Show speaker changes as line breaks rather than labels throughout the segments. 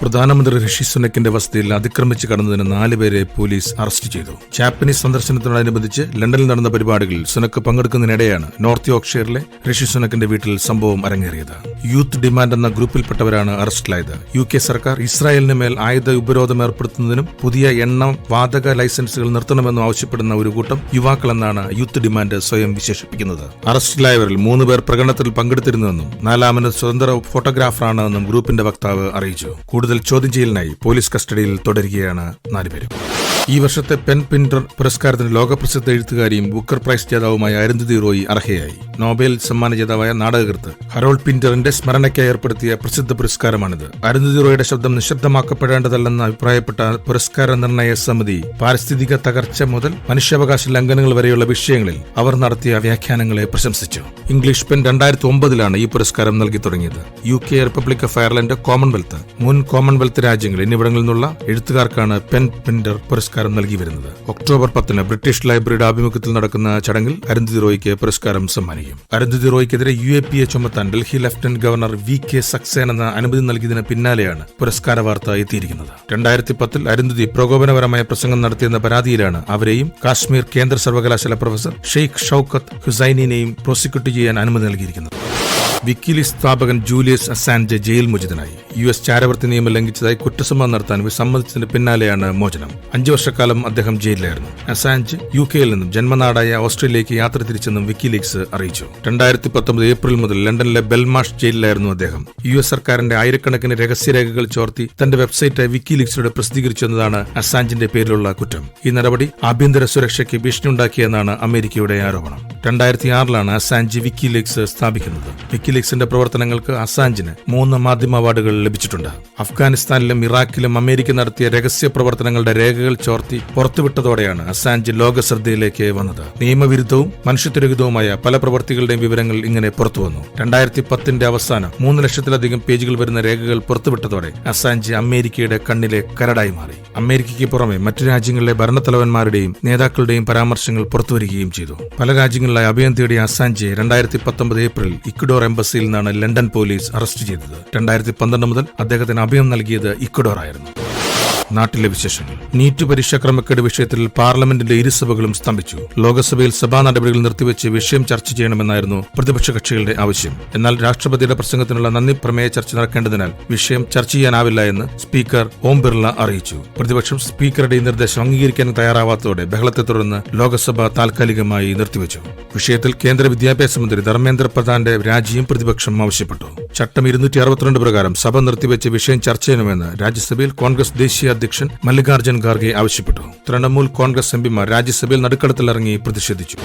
പ്രധാനമന്ത്രി ഋഷി സുനക്കിന്റെ വസതിയിൽ അതിക്രമിച്ച് കടന്നതിന് നാലുപേരെ പോലീസ് അറസ്റ്റ് ചെയ്തു. ജാപ്പനീസ് സന്ദർശനത്തോടനുബന്ധിച്ച് ലണ്ടനിൽ നടന്ന പരിപാടികളിൽ സുനക്ക് പങ്കെടുക്കുന്നതിനിടെയാണ് നോർത്ത് യോർക്ക്ഷയറിലെ ഋഷി സുനക്കിന്റെ വീട്ടിൽ സംഭവം അരങ്ങേറിയത്. യൂത്ത് ഡിമാൻഡ് എന്ന ഗ്രൂപ്പിൽപ്പെട്ടവരാണ് അറസ്റ്റിലായത്. യു കെ സർക്കാർ ഇസ്രായേലിന് മേൽ ആയുധ ഉപരോധം ഏർപ്പെടുത്തുന്നതിനും പുതിയ എണ്ണ വാതക ലൈസൻസുകൾ നിർത്തണമെന്നും ആവശ്യപ്പെടുന്ന ഒരു കൂട്ടം യുവാക്കളെന്നാണ് യൂത്ത് ഡിമാൻഡ് സ്വയം വിശേഷിപ്പിക്കുന്നത്. അറസ്റ്റിലായവരിൽ മൂന്ന് പേർ പ്രകടനത്തിൽ പങ്കെടുത്തിരുന്നുവെന്നും നാലാമന് സ്വതന്ത്ര ഫോട്ടോഗ്രാഫറാണെന്നും ഗ്രൂപ്പിന്റെ വക്താവ് അറിയിച്ചു. കൂടുതൽ ചോദ്യം ചെയ്യലിനായി പോലീസ് കസ്റ്റഡിയിൽ തുടരുകയാണ് നാലുപേരും ഈ വർഷത്തെ പെൻ പിൻഡർ പുരസ്കാരത്തിന് ലോകപ്രസിദ്ധ എഴുത്തുകാരിയും ബുക്കർ പ്രൈസ് ജേതാവുമായ അരുന്ധതി റോയി അർഹയായി. നോബൽ സമ്മാന ജേതാവായ നാടകകൃത്ത് ഹറോൾഡ് പിൻഡറിന്റെ സ്മരണയ്ക്കായി ഏർപ്പെടുത്തിയ പ്രസിദ്ധ പുരസ്കാരമാണിത്. അരുന്ധതി റോയുടെ ശബ്ദം നിശബ്ദമാക്കപ്പെടേണ്ടതല്ലെന്ന് അഭിപ്രായപ്പെട്ട പുരസ്കാര നിർണയ സമിതി പാരിസ്ഥിതിക തകർച്ച മുതൽ മനുഷ്യാവകാശ ലംഘനങ്ങൾ വരെയുള്ള വിഷയങ്ങളിൽ അവർ നടത്തിയ വ്യാഖ്യാനങ്ങളെ പ്രശംസിച്ചു. ഇംഗ്ലീഷ് പെൻ രണ്ടായിരത്തി ഒമ്പതിലാണ് ഈ പുരസ്കാരം നൽകി തുടങ്ങിയത്. U K republic of Ireland Commonwealth മുൻ കോമൺവെൽത്ത് രാജ്യങ്ങൾ എന്നിവിടങ്ങളിൽ നിന്നുള്ള എഴുത്തുകാർക്കാണ് പെൻ പിൻഡർ പുരസ്കാരം നൽകി വരുന്നത്. ഒക്ടോബർ പത്തിന് ബ്രിട്ടീഷ് ലൈബ്രറിയുടെ ആഭിമുഖ്യത്തിൽ നടക്കുന്ന ചടങ്ങിൽ അരുന്ധതി റോയ്ക്ക് പുരസ്കാരം സമ്മാനിക്കും. അരുന്ധതി റോയ്ക്കെതിരെ യു എ പി എ ചുമത്താൻ Delhi lieutenant governor V K Saxena എന്ന അനുമതി നൽകിയതിന് പിന്നാലെയാണ് പുരസ്കാര വാർത്ത എത്തിയിരിക്കുന്നത്. രണ്ടായിരത്തി പത്തിൽ അരുന്ധതി പ്രകോപനപരമായ പ്രസംഗം നടത്തിയെന്ന പരാതിയിലാണ് അവരെയും കാശ്മീർ കേന്ദ്ര സർവകലാശാല പ്രൊഫസർ ഷെയ്ഖ് ഷൌക്കത്ത് ഹുസൈനിനെയും പ്രോസിക്യൂട്ട് ചെയ്യാൻ അനുമതി നൽകിയിരിക്കുന്നത്. വിക്കിലി സ്ഥാപകൻ ജൂലിയസ് അസാൻജെ ജയിൽ മോചിതനായി. യു എസ് ചാരവർത്തി നിയമം ലംഘിച്ചതായി കുറ്റസമ്മതം നടത്താൻ വിസമ്മതിച്ചതിന് പിന്നാലെയാണ് മോചനം. അഞ്ചു വർഷക്കാലം അദ്ദേഹം ജയിലിലായിരുന്നു. അസാഞ്ച് യു കെയിൽ നിന്നും ജന്മനാടായ ഓസ്ട്രേലിയയ്ക്ക് യാത്ര തിരിച്ചെന്നും വിക്കിലീക്സ് അറിയിച്ചു. രണ്ടായിരത്തി പത്തൊമ്പത് ഏപ്രിൽ മുതൽ ലണ്ടനിലെ ബെൽമാഷ് ജയിലിലായിരുന്നു അദ്ദേഹം. യു എസ് സർക്കാരിന്റെ ആയിരക്കണക്കിന് രഹസ്യരേഖകൾ ചോർത്തി തന്റെ വെബ്സൈറ്റ് വിക്കിലീക്സിലൂടെ പ്രസിദ്ധീകരിച്ചെന്നതാണ് അസാഞ്ചിന്റെ പേരിലുള്ള കുറ്റം. ഈ നടപടി ആഭ്യന്തര സുരക്ഷയ്ക്ക് ഭീഷണിയുണ്ടാക്കിയെന്നാണ് അമേരിക്കയുടെ ആരോപണം. രണ്ടായിരത്തി ആറിലാണ് അസാഞ്ച് വിക്കിലീക്സ് സ്ഥാപിക്കുന്നത്. വിക്കിലീക്സിന്റെ പ്രവർത്തനങ്ങൾക്ക് അസാഞ്ചിന് മൂന്ന് മാധ്യമ അവാർഡുകൾ ലഭിച്ചിട്ടുണ്ട്. അഫ്ഗാനിസ്ഥാനിലും ഇറാഖിലും അമേരിക്ക നടത്തിയ രഹസ്യ പ്രവർത്തനങ്ങളുടെ രേഖകൾ ചോർത്തി പുറത്തുവിട്ടതോടെയാണ് അസാഞ്ച് ലോക ശ്രദ്ധയിലേക്ക് വന്നത്. നിയമവിരുദ്ധവും മനുഷ്യത്വരഹിതവുമായ പല പ്രവർത്തികളുടെയും വിവരങ്ങൾ ഇങ്ങനെ പുറത്തുവന്നു. രണ്ടായിരത്തി പത്തിന്റെ അവസാനം മൂന്ന് ലക്ഷത്തിലധികം പേജുകൾ വരുന്ന രേഖകൾ പുറത്തുവിട്ടതോടെ അസാഞ്ച് അമേരിക്കയുടെ കണ്ണിലെ കരടായി മാറി. അമേരിക്കയ്ക്ക് പുറമെ മറ്റു രാജ്യങ്ങളിലെ ഭരണത്തലവന്മാരുടെയും നേതാക്കളുടെയും പരാമർശങ്ങൾ പുറത്തുവരികയും ചെയ്തു. പല രാജ്യങ്ങളിലായി അഭയം തേടിയ അസാഞ്ചെ രണ്ടായിരത്തി പത്തൊമ്പത് ഏപ്രിൽ ഇക്വഡോർ എംബസിയിൽ നിന്നാണ് ലണ്ടൻ പോലീസ് അറസ്റ്റ് ചെയ്തത്. രണ്ടായിരത്തി പന്ത്രണ്ട് മുതൽ അദ്ദേഹത്തിന് അഭയം നൽകിയത് ഇക്വഡോർ ആയിരുന്നു. നാട്ടിലെ വിശേഷങ്ങൾ. നീറ്റ് പരീക്ഷാ ക്രമക്കേട് വിഷയത്തിൽ പാർലമെന്റിന്റെ ഇരുസഭകളും സ്തംഭിച്ചു. ലോക്സഭയിൽ സഭാ നടപടികൾ നിർത്തിവെച്ച് വിഷയം ചർച്ച ചെയ്യണമെന്നായിരുന്നു പ്രതിപക്ഷ കക്ഷികളുടെ ആവശ്യം. എന്നാൽ രാഷ്ട്രപതിയുടെ പ്രസംഗത്തിനുള്ള നന്ദി പ്രമേയ ചർച്ച നടക്കേണ്ടതിനാൽ വിഷയം ചർച്ച ചെയ്യാനാവില്ല എന്ന് സ്പീക്കർ ഓം ബിർള അറിയിച്ചു. പ്രതിപക്ഷം സ്പീക്കറുടെ ഈ നിർദ്ദേശം അംഗീകരിക്കാൻ തയ്യാറാവാത്തതോടെ ബഹളത്തെ തുടർന്ന് ലോക്സഭ താൽക്കാലികമായി നിർത്തിവെച്ചു. വിഷയത്തിൽ കേന്ദ്ര വിദ്യാഭ്യാസ മന്ത്രി ധർമ്മേന്ദ്ര പ്രധാന്റെ രാജിയും പ്രതിപക്ഷം ആവശ്യപ്പെട്ടു. ചട്ടം ഇരുന്നൂറ്റി അറുപത്തിരണ്ട് പ്രകാരം സഭ നിർത്തിവെച്ച് വിഷയം ചർച്ച ചെയ്യണമെന്ന് രാജ്യസഭയിൽ കോൺഗ്രസ് ദേശീയ അധ്യക്ഷൻ മല്ലികാർജുൻ ഖാർഗെ ആവശ്യപ്പെട്ടു. തൃണമൂൽ കോൺഗ്രസ് എംപിമാർ രാജ്യസഭയിൽ നടുക്കളത്തിലിറങ്ങി പ്രതിഷേധിച്ചു.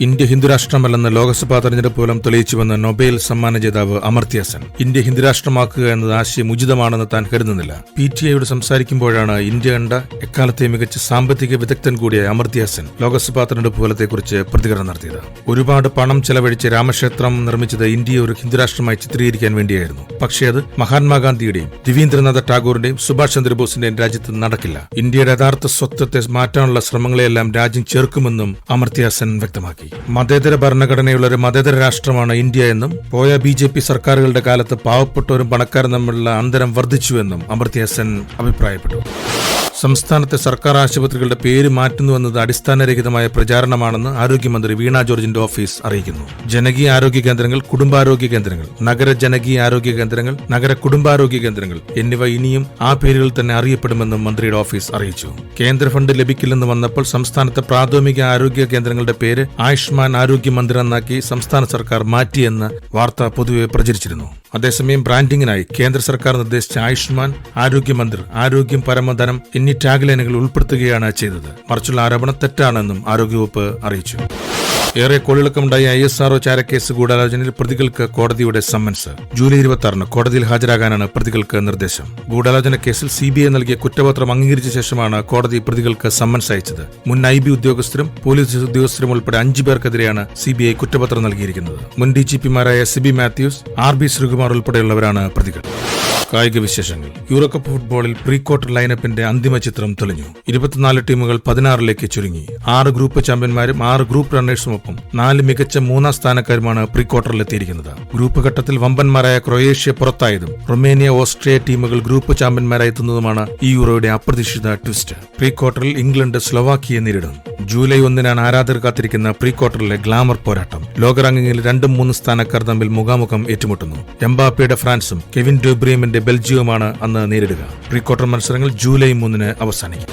ഇന്ത്യ ഹിന്ദുരാഷ്ട്രമല്ലെന്ന് ലോക്സഭാ തെരഞ്ഞെടുപ്പ് ഫലം തെളിയിച്ചുവെന്ന് നൊബേൽ സമ്മാന ജേതാവ് അമർത്യ സെൻ ഇന്ത്യ ഹിന്ദുരാഷ്ട്രമാക്കുക എന്നത് ആശയം ഉചിതമാണെന്ന് താൻ കരുതുന്നില്ല. പി ടി ഐയോട് സംസാരിക്കുമ്പോഴാണ് ഇന്ത്യ കണ്ട എക്കാലത്തെ മികച്ച സാമ്പത്തിക വിദഗ്ധൻ കൂടിയ അമർത്യ സെൻ ലോക്സഭാ തെരഞ്ഞെടുപ്പ് ഫലത്തെക്കുറിച്ച് പ്രതികരണം നടത്തിയത്. ഒരുപാട് പണം ചെലവഴിച്ച് രാമക്ഷേത്രം നിർമ്മിച്ചത് ഇന്ത്യയെ ഒരു ഹിന്ദുരാഷ്ട്രമായി ചിത്രീകരിക്കാൻ വേണ്ടിയായിരുന്നു. പക്ഷേ അത് മഹാത്മാഗാന്ധിയുടെയും രവീന്ദ്രനാഥ ടാഗോറിന്റെയും സുഭാഷ് ചന്ദ്രബോസിന്റെയും രാജ്യത്ത് നടക്കില്ല. ഇന്ത്യയുടെ യഥാർത്ഥ സ്വത്വത്തെ മാറ്റാനുള്ള ശ്രമങ്ങളെയെല്ലാം രാജ്യം ചേർക്കുമെന്നും അമർത്യാസൻ വ്യക്തമാക്കി. മതേതര ഭരണഘടനയുള്ള ഒരു മതേതര രാഷ്ട്രമാണ് ഇന്ത്യ എന്നും പോയ ബി ജെ പി സർക്കാരുകളുടെ കാലത്ത് പാവപ്പെട്ടവരും പണക്കാരും തമ്മിലുള്ള അന്തരം വർദ്ധിച്ചുവെന്നും അമർത്യാസൻ സെൻ അഭിപ്രായപ്പെട്ടു. സംസ്ഥാനത്തെ സർക്കാർ ആശുപത്രികളുടെ പേര് മാറ്റുന്നുവെന്നത് അടിസ്ഥാനരഹിതമായ പ്രചാരണമാണെന്ന് ആരോഗ്യമന്ത്രി വീണ ജോർജിന്റെ ഓഫീസ് അറിയിക്കുന്നു. ജനകീയ ആരോഗ്യ കേന്ദ്രങ്ങൾ കുടുംബാരോഗ്യ കേന്ദ്രങ്ങൾ നഗര ജനകീയ ആരോഗ്യ കേന്ദ്രങ്ങൾ നഗര കുടുംബാരോഗ്യ കേന്ദ്രങ്ങൾ എന്നിവ ഇനിയും ആ പേരുകൾ തന്നെ അറിയപ്പെടുമെന്നും മന്ത്രിയുടെ ഓഫീസ് അറിയിച്ചു. കേന്ദ്ര ഫണ്ട് ലഭിക്കില്ലെന്ന് വന്നപ്പോൾ സംസ്ഥാനത്തെ പ്രാഥമിക ആരോഗ്യ കേന്ദ്രങ്ങളുടെ പേര് ആയുഷ്മാൻ ആരോഗ്യ മന്ദിർ എന്നാക്കി സംസ്ഥാന സർക്കാർ മാറ്റിയെന്ന് വാർത്ത പൊതുവെ പ്രചരിച്ചിരുന്നു. അതേസമയം ബ്രാൻഡിംഗിനായി കേന്ദ്ര സർക്കാർ നിർദ്ദേശിച്ച ആയുഷ്മാൻ ആരോഗ്യ മന്ദിർ ആരോഗ്യം പരമധനം എന്നീ ടാഗ് ലൈനുകൾ ഉൾപ്പെടുത്തുകയാണ് ചെയ്തത്. മറിച്ചുള്ള ആരോപണം തെറ്റാണെന്നും ആരോഗ്യവകുപ്പ് അറിയിച്ചു. ഏറെ കൊള്ളിളക്കമുണ്ടായ ഐ എസ് ആർഒ ചാരക്കേസ് ഗൂഢാലോചനയിൽ പ്രതികൾക്ക് കോടതിയുടെ സമ്മൻസ് ജൂലൈ ഇരുപത്തി ആറിന് കോടതിയിൽ ഹാജരാകാനാണ് പ്രതികൾക്ക് നിർദ്ദേശം. ഗൂഢാലോചന കേസിൽ സി ബി ഐ നൽകിയ കുറ്റപത്രം അംഗീകരിച്ച ശേഷമാണ് കോടതി പ്രതികൾക്ക് സമ്മൻസ് അയച്ചത്. മുൻ ഐ ബി ഉദ്യോഗസ്ഥരും പോലീസ് ഉദ്യോഗസ്ഥരും ഉൾപ്പെടെ അഞ്ചു പേർക്കെതിരെയാണ് സി ബി ഐ കുറ്റപത്രം നൽകിയിരിക്കുന്നത്. മുൻ D G പിമാരായ C B Mathews R B Sreekumar ഉൾപ്പെടെയുള്ളവരാണ് പ്രതികൾ. കായിക വിശേഷങ്ങൾ. യൂറോകപ്പ് ഫുട്ബോളിൽ പ്രീ ക്വാർട്ടർ ലൈനപ്പിന്റെ അന്തിമ ചിത്രം തെളിഞ്ഞു. ഇരുപത്തിനാല് ടീമുകൾ പതിനാറിലേക്ക് ചുരുങ്ങി. ആറ് ഗ്രൂപ്പ് ചാമ്പ്യന്മാരും ആറ് ഗ്രൂപ്പ് റണ്ണേഴ്സുമൊപ്പം നാല് മികച്ച മൂന്നാം സ്ഥാനക്കാരുമാണ് പ്രീ ക്വാർട്ടറിലെത്തിയിരിക്കുന്നത് ഗ്രൂപ്പ് ഘട്ടത്തിൽ വമ്പന്മാരായ ക്രൊയേഷ്യ പുറത്തായതും റൊമേനിയ ഓസ്ട്രിയ ടീമുകൾ ഗ്രൂപ്പ് ചാമ്പ്യന്മാരായി എത്തുന്നതുമാണ് ഈ യൂറോയുടെ അപ്രതീക്ഷിത ട്വിസ്റ്റ്. പ്രീ ക്വാർട്ടറിൽ ഇംഗ്ലണ്ട് സ്ലൊവാക്കിയെ നേരിടും. ജൂലൈ ഒന്നിനാണ് ആരാധകർ കാത്തിരിക്കുന്ന പ്രീ ക്വാർട്ടറിലെ ഗ്ലാമർ പോരാട്ടം. ലോക ലോകറാങ്കിങ്ങിൽ രണ്ടും മൂന്ന് സ്ഥാനക്കാർ തമ്മിൽ മുഖാമുഖം ഏറ്റുമുട്ടുന്നു. എംബാപ്പയുടെ ഫ്രാൻസും കെവിൻ ഡ്യൂബ്രിയമിന്റെ ബെൽജിയവുമാണ് അന്ന് നേരിടുക. പ്രീ ക്വാർട്ടർ മത്സരങ്ങൾ ജൂലൈ മൂന്നിന് അവസാനിക്കും.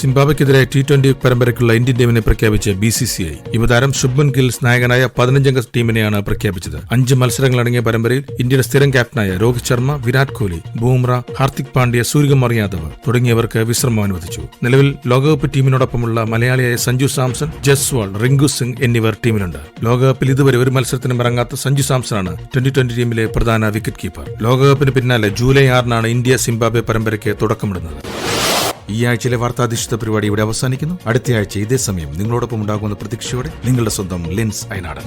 സിംബാബ്വെക്കെതിരെ ടി ട്വന്റി പരമ്പരയ്ക്കുള്ള ഇന്ത്യൻ ടീമിനെ പ്രഖ്യാപിച്ച് ബി സി സി ഐ യുവതാരം ശുഭ്മൻ ഗിൽസ് നായകനായ പതിനഞ്ചംഗ ടീമിനെയാണ് പ്രഖ്യാപിച്ചത്. അഞ്ച് മത്സരങ്ങളടങ്ങിയ പരമ്പരയിൽ ഇന്ത്യയുടെ സ്ഥിരം ക്യാപ്റ്റനായ രോഹിത് ശർമ്മ വിരാട് കോഹ്ലി ബൂംറ ഹാർദിക് പാണ്ഡ്യ സൂര്യകുമാർ യാദവ് തുടങ്ങിയവർക്ക് വിശ്രമം അനുവദിച്ചു നിലവിൽ ലോകകപ്പ് ടീമിനോടൊപ്പമുള്ള മലയാളിയായ സഞ്ജു സാംസൺ ജസ്വാൾ റിങ്കു സിംഗ് എന്നിവർ ടീമിലുണ്ട്. ലോകകപ്പിൽ ഇതുവരെ ഒരു മത്സരത്തിനും ഇറങ്ങാത്ത സഞ്ജു സാംസണാണ് ട്വന്റി ട്വന്റി ടീമിലെ പ്രധാന വിക്കറ്റ് കീപ്പർ ലോകകപ്പിന് പിന്നാലെ ജൂലൈ ആറിനാണ് ഇന്ത്യ സിംബാബ്വെ പരമ്പരയ്ക്ക് തുടക്കമിടുന്നത്. ഈ ആഴ്ചയിലെ വാർത്താധിഷ്ഠിത പരിപാടി ഇവിടെ അവസാനിക്കുന്നു. അടുത്ത ആഴ്ച ഇതേ സമയം നിങ്ങളോടൊപ്പം ഉണ്ടാകുന്ന പ്രതീക്ഷയോടെ നിങ്ങളുടെ സ്വന്തം ലെൻസ് അയനാടൻ